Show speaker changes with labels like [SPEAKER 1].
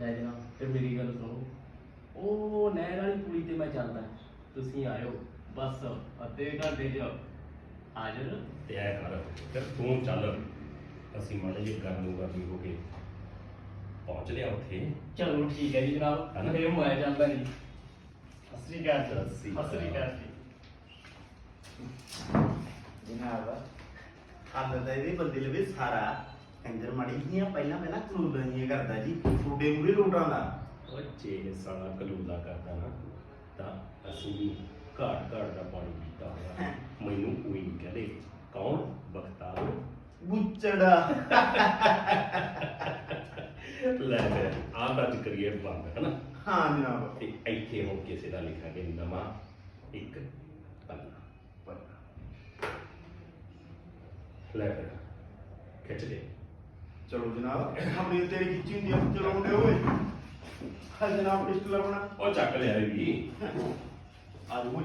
[SPEAKER 1] ਲੈ ਜਨਾਬ ਤੇ ਮੇਰੀ ਗੱਲ ਸੁਣੋ ਉਹ ਨਹਿਰ ਵਾਲੀ ਪੁਲੀ ਤੇ ਮੈਂ ਚੱਲਦਾ। ਤੁਸੀਂ ਆਇਓ ਬਸ ਅੱਧੇ ਘੰਟੇ 'ਚ ਹਾਜ਼ਰ।
[SPEAKER 2] ਤੇ ਐ ਕਰ ਫਿਰ ਤੂੰ ਚੱਲ। ਅਸੀਂ ਮਾੜੇ ਜਿਹੇ ਗਰਮ ਗਰਮੀ ਹੋ ਕੇ ਪਹੁੰਚ ਲਿਆ ਉੱਥੇ।
[SPEAKER 1] ਚਲੋ ਠੀਕ ਹੈ ਜੀ ਜਨਾਬ? ਫਿਰ ਮੈਂ ਜਾਂਦਾ ਜੀ। ਅਸਰੀ ਗੱਲ
[SPEAKER 2] ਸਤਿ ਸ੍ਰੀ ਅਕਾਲ।
[SPEAKER 1] ਅਸਰੀ ਗੱਲ ਜੀ।
[SPEAKER 3] ਜਨਾਬ ਹੱਲ ਤਾਂ ਇਹਦੇ ਬੰਦੇ ਲਵੇ ਸਾਰਾ। ਕੰਜਰ ਜੀਆਂ ਪਹਿਲਾਂ ਪਹਿਲਾਂ ਕਲੂਲਾਂ ਜੀਆਂ ਕਰਦਾ ਜੀ ਛੋਡੇ ਮੂਰੇ ਲੋਟਾਂ ਦਾ।
[SPEAKER 2] ਉਹ ਜੇ ਸਾਲਾ ਕਲੂਲਾ ਕਰਦਾ ਨਾ ਤਾਂ ਅਸੀਂ ਵੀ ਘਾਟ ਘਾਟ ਦਾ ਪਾਣੀ ਪੀਤਾ ਹੋਇਆ। ਮੈਨੂੰ ਕੋਈ ਨਹੀਂ ਕਹਦੇ ਕੌਣ? ਬਖਤਾਰ
[SPEAKER 3] ਬੁੱਚੜਾ।
[SPEAKER 2] ਲੈ ਫਿਰ ਆਹ ਦਾ ਕਰੀਏ ਬੰਦ ਹੈ ਨਾ
[SPEAKER 3] ਹਾਂ ਜਨਾਬ।
[SPEAKER 2] ਤੇ ਇੱਥੇ ਹੁਣ ਕਿਸੇ ਦਾ ਲਿਖਾਂਗੇ ਨਵਾਂ ਇੱਕ ਪੰਨਾ ਲੈ ਫਿਰ ਖਿੱਚ ਦੇ।
[SPEAKER 3] ਚਲੋ ਜਨਾਬ ਆਪਣੀ ਤੇਰੀ ਖਿੱਚੀ ਹੁੰਦੀ ਆ ਚਲੋ ਮੁੰਡੇ ਓਏ। ਹਾਂ ਜਨਾਬ ਪਿਸਟਲ ਆਪਣਾ।
[SPEAKER 2] ਉਹ ਚੱਕ ਲਿਆ ਵੀ।
[SPEAKER 3] ਆ ਜਾਓ ਓਏ।